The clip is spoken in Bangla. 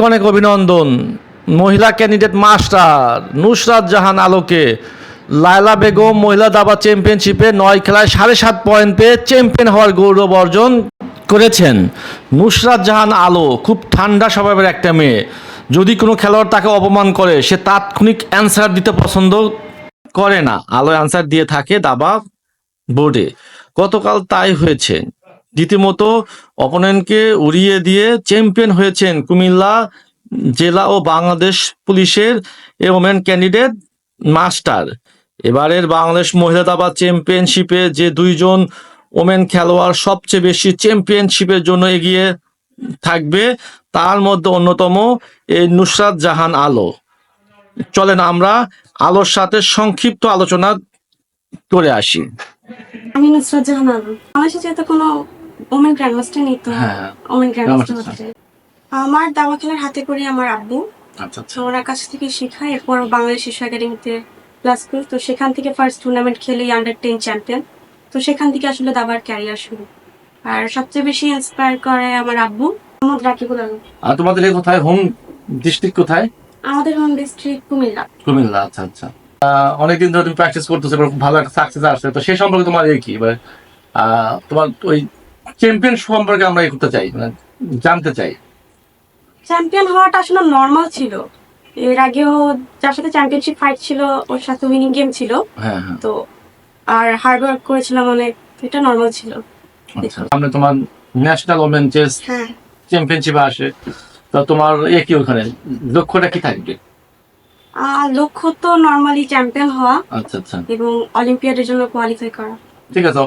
অনেক অভিনন্দন। মহিলা ক্যান্ডিডেট মাস্টার নুসরাত জাহান আলোকে। লায়লা বেগম মহিলা দাবা চ্যাম্পিয়নশিপে নয় খেলায় সাড়ে সাত পয়েন্ট পেয়ে চ্যাম্পিয়ন হওয়ার গৌরব অর্জন করেছেন নুসরাত জাহান আলো। খুব ঠান্ডা স্বভাবের একটা মেয়ে। যদি কোনো খেলোয়াড় তাকে অপমান করে, সে তাৎক্ষণিক অ্যান্সার দিতে পছন্দ করে না। আলো অ্যান্সার দিয়ে থাকে দাবা বোর্ডে। গতকাল তাই হয়েছে। রীতিমতো অপোনেন্টকে উড়িয়ে দিয়ে চ্যাম্পিয়ন হয়েছেন কুমিল্লা জেলা ও বাংলাদেশ পুলিশের এ ওমেন ক্যান্ডিডেট মাস্টার। এবারের বাংলাদেশ মহিলা দাবা চ্যাম্পিয়নশিপে যে দুইজন ওমেন খেলোয়াড় সবচেয়ে বেশি চ্যাম্পিয়নশিপের জন্য এগিয়ে থাকবে, তার মধ্যে অন্যতম এই নুসরাত জাহান আলো। চলেন আমরা আলোর সাথে সংক্ষিপ্ত আলোচনা করে আসি। আমি নুসরাত জাহান আলম বাংলাদেশে যেহেতু কোনো ওমেন গ্র্যান্ডমাস্টার নেই তো? হ্যাঁ ওমেন গ্র্যান্ডমাস্টার আমার দাবা খেলার হাতে করে আমার আব্বু। আচ্ছা আচ্ছা। ওনার কাছ থেকে শেখা এরপর বাংলাদেশ শিশু একাডেমিতে ক্লাস করি। তো সেখান থেকে ফার্স্ট টুর্নামেন্ট খেলে আন্ডার টেন চ্যাম্পিয়ন তো সেখান থেকে আসলে দাবার ক্যারিয়ার শুরু। আর সবচেয়ে বেশি ইন্সপায়ার করে আমার আব্বু মোহাম্মদ রাকিবুল আলম। আর তোমাদের কোথায়? হোম ডিস্ট্রিক্ট কোথায়? আমাদের হোম ডিস্ট্রিক্ট কুমিল্লা। কুমিল্লা আচ্ছা আচ্ছা। অনেকদিন ধরে তুমি প্র্যাকটিস করতেছো ভালো একটা সাকসেস আসছে। তো সেই সম্পর্কে তোমার এই কি? এবার তোমার ওই চ্যাম্পিয়ন সম্পর্কে আমরা করতে চাই মানে জানতে চাই। চ্যাম্পিয়ন হওয়াটা আসলে নর্মাল ছিল। এর আগেও যার সাথে চ্যাম্পিয়নশিপ ফাইট ছিল ওর সাথে উইনিং গেম ছিল। হ্যাঁ হ্যাঁ। তো আর হার্ড ওয়ার্ক করেছিলাম অনেক এটা নর্মাল ছিল। আচ্ছা সামনে তোমার ন্যাশনাল ওমেন চেস হ্যাঁ। চ্যাম্পিয়নশিপ আসে। তো তোমার এ কি ওখানে? লক্ষ্যটা কি থাকবে? লক্ষ্য তো নর্মালি চ্যাম্পিয়ন হওয়া আচ্ছা আচ্ছা। এবং অলিম্পিয়াডের জন্য কোয়ালিফাই করা। ঠিক আছে